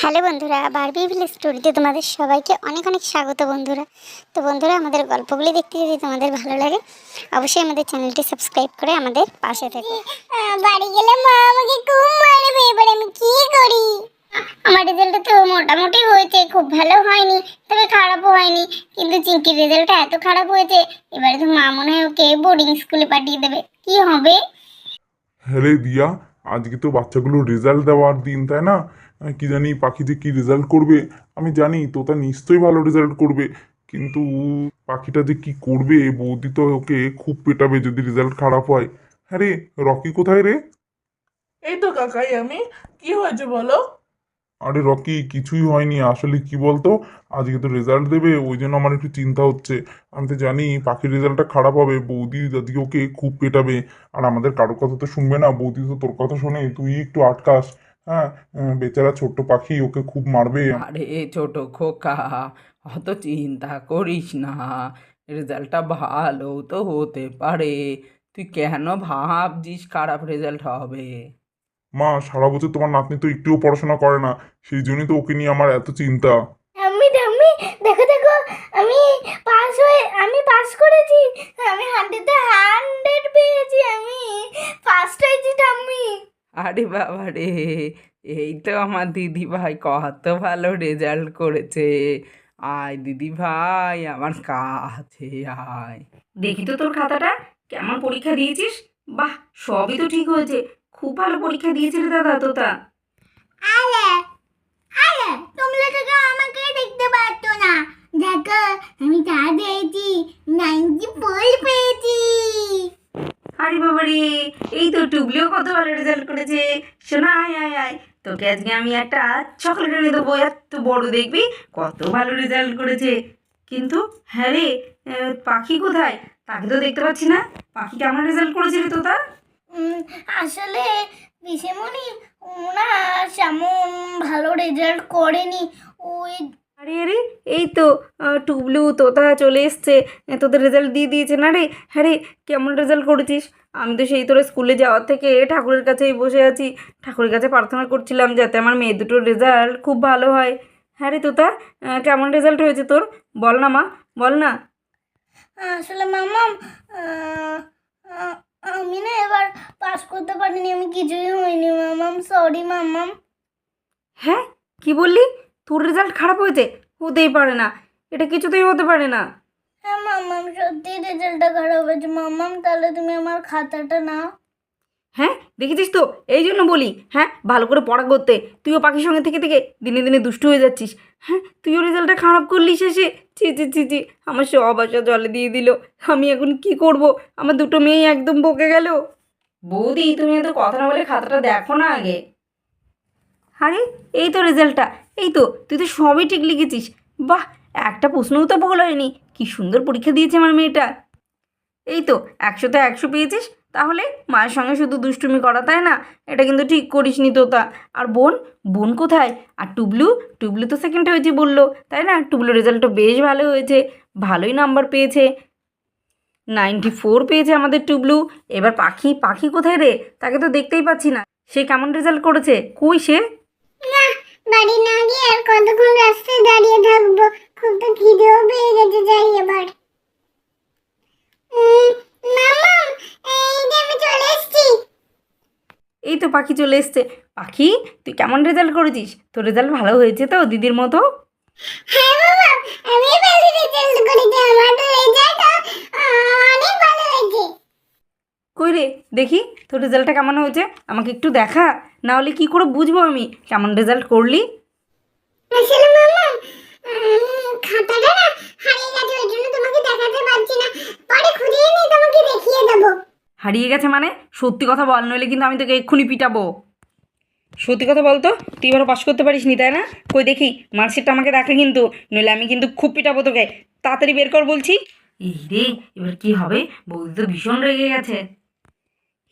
Hello বন্ধুরা Barbie village স্টোরিতে তোমাদের সবাইকে অনেক অনেক স্বাগত বন্ধুরা। তো বন্ধুরা আমাদের গল্পগুলি দেখতে যদি তোমাদের ভালো লাগে অবশ্যই আমাদের চ্যানেলটি সাবস্ক্রাইব করে আমাদের পাশে থেকো। বাড়ি গেলে মা আমাকে খুব মারবে এবার আমি কি করি? আমার রেজাল্টটা তো মোটামুটি হয়েছে খুব ভালো হয়নি তবে খারাপও হয়নি। কিন্তু চিঙ্কির রেজাল্টটা এত খারাপ হয়েছে এবারে তো মা মনে হয় ওকে বোর্ডিং স্কুলে পাঠিয়ে দেবে। কি হবে? হ্যাঁ দিয়া আজকে তো বাচ্চাগুলোর রেজাল্ট দেওয়ার দিন, তাই না? কি জানি পাখিতে কি রেজাল্ট করবে? আমি জানি তোতা নিশ্চয়ই ভালো রেজাল্ট করবে, কিন্তু পাখিটা যে কি করবে? বৌদি তো ওকে খুব পেটাবে যদি রেজাল্ট খারাপ হয়। হ্যাঁ রে রকি কোথায় রে? এই তো কাকাই, আমি। কি হয়েছে বলো? আরে রকি, কিছুই হয়নি। আসলে কি বলতো? আজকে তো রেজাল্ট দেবে, ওই জন্য আমার একটু চিন্তা হচ্ছে। আমি তো জানি পাখির রেজাল্টটা খারাপ হবে, বৌদি যদি ওকে খুব পেটাবে। আর আমাদের কারোর কথা তো শুনবে না, বৌদি তো তোর কথা শোনে, তুই একটু আটকাস। হ্যাঁ বেচারা ছোট্ট পাখি, ওকে খুব মারবে। আরে ছোট খোকা, অত চিন্তা করিস না। রেজাল্টটা ভালো তো হতে পারে। তুই কেন ভাবছিস খারাপ রেজাল্ট হবে? মা সারা বছর তোমার নাতনি তো একটুও পড়াশোনা করে না সেই জন্যই তো ওকে নিয়ে আমার এত চিন্তা। আমি আমি দেখো দেখো আমি পাস হয়ে আমি পাস করেছি আমি হান্ড্রেডে হান্ড্রেড পেয়েছি আমি ফার্স্ট হয়েছি ঠাম্মি আরে বাবা রে এই তো আমার দিদি ভাই কত ভালো রেজাল্ট করেছে। আয় দিদি ভাই আমার কাছে আয়। দেখি তো তোর খাতাটা কেমন পরীক্ষা দিয়েছিস? বাহ সবই তো ঠিক হয়েছে। খুব ভালো পরীক্ষা দিয়েছিস দাদা তোতা। আরে আরে তোমরা তো আমাকে দেখতে পারতো না। দেখো আমি তা পেয়েছি নাইনটি ফোর পেয়েছি। আরে বাবা রে এই তো টুবলিও কত ভালো রেজাল্ট করেছে। শোনা আয় আয় আয় তোকে আজকে আমি একটা চকলেট এনে দেবো এত বড় দেখবি কত ভালো রেজাল্ট করেছে। কিন্তু হ্যাঁ রে পাখি কোথায়? তাকে তো দেখতে পাচ্ছি না। পাখি কেমন রেজাল্ট করেছে রে তোতা? আসলে পিসেমণি ওনার তেমন ভালো রেজাল্ট করেনি। ওই আরে আরে এই তো টুবলু তোতা চলে এসছে। তোদের রেজাল্ট দিয়ে দিয়েছে না রে? হ্যাঁ রে কেমন রেজাল্ট করেছিস? আমি তো সেই তোর স্কুলে যাওয়ার থেকে ঠাকুরের কাছেই বসে আছি। ঠাকুরের কাছে প্রার্থনা করছিলাম যাতে আমার মেয়ে দুটোর রেজাল্ট খুব ভালো হয়। হ্যাঁ রে তোতা কেমন রেজাল্ট হয়েছে তোর? বল না মা বল না। আসলে মামাম করতে পারিনি আমি কিছুই হয়নি মামাম সরি মামাম। হ্যাঁ? কি বললি? তোর রেজাল্ট খারাপ হয়েছে? হতেই পারে না। এটা কিছুতেই হতে পারে না। হ্যাঁ মামাম সত্যি রেজাল্টটা খারাপ হয়েছে। মামাম তাহলে তুমি আমার খাতাটা নাও। হ্যাঁ? দেখেছিস তো? এই জন্য বলি হ্যাঁ? ভালো করে পড়া করতে। তুইও পাখির সঙ্গে থেকে থেকে দিনে দিনে দুষ্টু হয়ে যাচ্ছিস। হ্যাঁ? তুইও রেজাল্টটা খারাপ করলি শেষে। ছি ছি ছি ছি। আমার সব আশা জলে দিয়ে দিল। আমি এখন কি করব? আমার দুটো মেয়ে একদম বকে গেল। বৌদি, তুমি এত কথা না বলে খাতাটা দেখো না আগে। আরে, এই তো রেজাল্টটা। এই তো, তুই তো সবই ঠিক লিখেছিস। বাহ, একটা প্রশ্নও তো ভুল হয়নি। কি সুন্দর পরীক্ষা দিয়েছে আমার মেয়েটা। এই তো, একশোতে একশো পেয়েছিস? তাহলে মায়ের সঙ্গে শুধু দুষ্টুমি করা তাই না? এটা কিন্তু ঠিক করিসনি তোতা আর বোন বোন কোথায়? আর টুবলু? টুবলু তো সেকেন্ড হয়েছে বলল, তাই না? টুবলু রেজাল্টটা বেশ ভালো হয়েছে। ভালোই নাম্বার পেয়েছে। নাইনটি ফোর পেয়েছে আমাদের টুবলু। এবার পাখি পাখি কোথায় রে? তাকে তো দেখতেই পাচ্ছি না। সে কেমন রেজাল্ট করেছে? কই সে? না বাড়ি না গিয়ে আর কতক্ষণ রাস্তায় দাঁড়িয়ে থাকব? খুব তো খিদেও পেয়ে গেছে যাই এবার। এই যে আমি চলে এই তো পাখি চলে এসছে। পাখি তুই কেমন রেজাল্ট করেছিস? তোর রেজাল্ট ভালো হয়েছে তো দিদির মতো? কই রে, দেখি, তোর রেজাল্টটা কেমন হয়েছে? আমাকে একটু দেখা, না হলে কী করে বুঝব আমি? কেমন রেজাল্ট করলি? হারিয়ে গেছে হারিয়ে গেছে মানে? সত্যি কথা বল, নইলে কিন্তু আমি তোকে এক্ষুনি পিটাবো। সত্যি কথা বলতো? তুই এবার পাস করতে পারিস নি তাই না? কই দেখি মার্কশিটটা আমাকে দেখা কিন্তু নইলে আমি কিন্তু খুব পিটাবো তোকে। তাড়াতাড়ি বের কর বলছি। এই রে এবার কি হবে? বৌদি তো ভীষণ রেগে গেছে।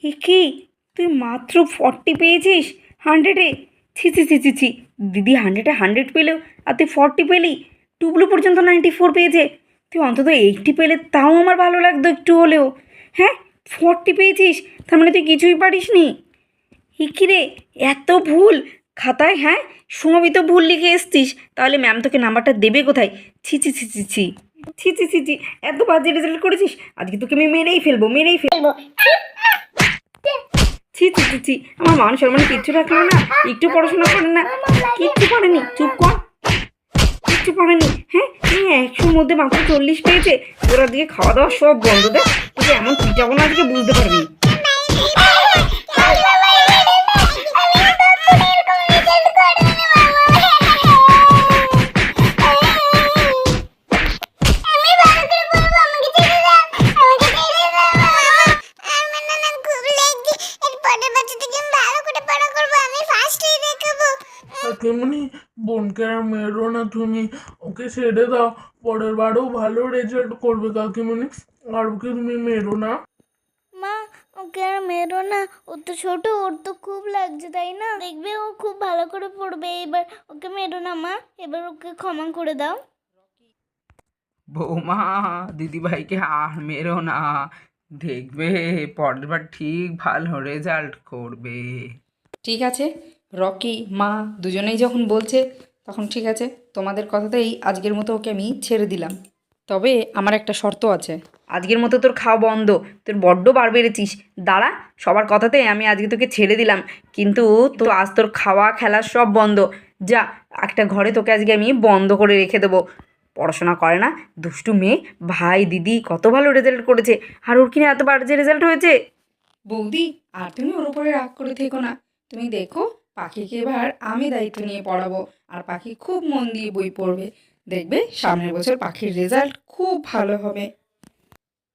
এ কি? তুই মাত্র ফর্টি পেয়েছিস? হান্ড্রেডে ছি ছি ছি ছি ছি। দিদি হান্ড্রেডে হান্ড্রেড পেলেও আর তুই ফর্টি পেলি? টুবলু পর্যন্ত নাইনটি ফোর পেয়েছে। তুই অন্তত এইটটি পেলে তাও আমার ভালো লাগতো একটু হলেও। হ্যাঁ? ফর্টি পেয়েছিস? তার মানে তুই কিছুই পারিস নি এ কি রে? এত ভুল। খাতায় হ্যাঁ? সবই তো ভুল লিখে এসছিস। তাহলে ম্যাম তোকে নাম্বারটা দেবে কোথায়? ছি ছি ছি ছি ছি। ছি ছি ছি এত বাজে রেজাল্ট করেছিস। আজকে তোকে আমি মেরেই ফেলব মেরেই ফেলব। ছি ছি ছি ছি। আমার মান সম্মান কিচ্ছু রাখল না। একটু পড়াশোনা করে না। কিচ্ছু পড়েনি চুপ কর। কিচ্ছু পড়েনি হ্যাঁ? এই একশোর মধ্যে মাত্র চল্লিশ পেয়েছে। ওরা দিকে খাওয়া দাওয়া সব বন্ধ দেয় তোকে এমন পিটাবো না আজকে বুঝতে পারবি। কাকিমণি বোনকে আর মেরো না তুমি ওকে ছেড়ে দাও। পরের বারও ভালো রেজাল্ট করবে কাকিমণি। আর ওকে তুমি মেরো না। মা ওকে আর মেরো না। ও তো ছোট ওর তো খুব লাগছে তাই না? দেখবে ও খুব ভালো করে পড়বে। এবার ওকে মেরো না মা। এবার ওকে ক্ষমা করে দাও। বৌমা দিদিভাইকে আর মেরো না। দেখবে পরের বার ঠিক ভালো রেজাল্ট করবে। ঠিক আছে। রকি, মা দুজনেই যখন বলছে, তখন ঠিক আছে, তোমাদের কথাতেই আজকের মতো ওকে আমি ছেড়ে দিলাম। তবে আমার একটা শর্ত আছে। আজকের মতো তোর খাওয়া বন্ধ, তোর বড্ড বার বেড়েছিস। দাঁড়া, সবার কথাতে আমি আজকে তোকে ছেড়ে দিলাম। কিন্তু তো আজ তোর খাওয়া, খেলা সব বন্ধ। যা, একটা ঘরে তোকে আজকে আমি বন্ধ করে রেখে দেবো। পড়াশোনা করে না, দুষ্টু মেয়ে, ভাই, দিদি, কত ভালো রেজাল্ট করেছে। আর ওর কিনা এত বাজে রেজাল্ট হয়েছে? বৌদি, আর তুমি ওর উপরে রাগ করে থেকো না। তুমি দেখো পাখিকে এবার আমি দায়িত্ব নিয়ে পড়াবো। আর পাখি খুব মন দিয়ে বই পড়বে। দেখবে সামনের বছর পাখির রেজাল্ট খুব ভালো হবে।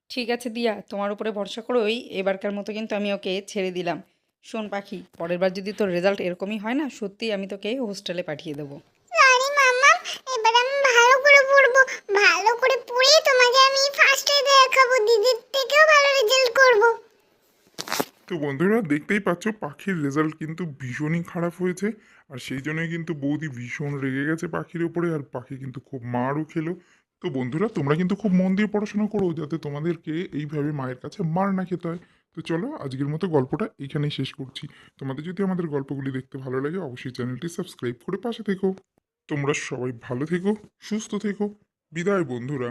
ঠিক আছে দিয়া, তোমার উপরে ভরসা করেই এবারকার মতো কিন্তু আমি ওকে ছেড়ে দিলাম। শোন পাখি, পরের বার যদি তোর রেজাল্ট এরকমই হয় না সত্যি আমি তোকে হোস্টেলে পাঠিয়ে দেবো সরি মামা এবার আমি ভালো করে পড়ব ভালো করে পড়ে তোমাকে আমি ফার্স্টে দেখাবো দিদির থেকেও ভালো রেজাল্ট করব তো বন্ধুরা দেখতেই পাচ্ছ, পাখির রেজাল্ট কিন্তু ভীষণই খারাপ হয়েছে। আর সেই জন্যই কিন্তু বৌদি ভীষণ রেগে গেছে পাখির ওপরে আর পাখি কিন্তু খুব মারও খেলো। তো বন্ধুরা, তোমরা কিন্তু খুব মন দিয়ে পড়াশোনা করো, যাতে তোমাদেরকে এইভাবে মায়ের কাছে মার না খেতে হয়। তো চলো, আজকের মতো গল্পটা এখানেই শেষ করছি। তোমাদের যদি আমাদের গল্পগুলি দেখতে ভালো লাগে, অবশ্যই চ্যানেলটি সাবস্ক্রাইব করে পাশে থেকো। তোমরা সবাই ভালো থেকো, সুস্থ থেকো। বিদায় বন্ধুরা।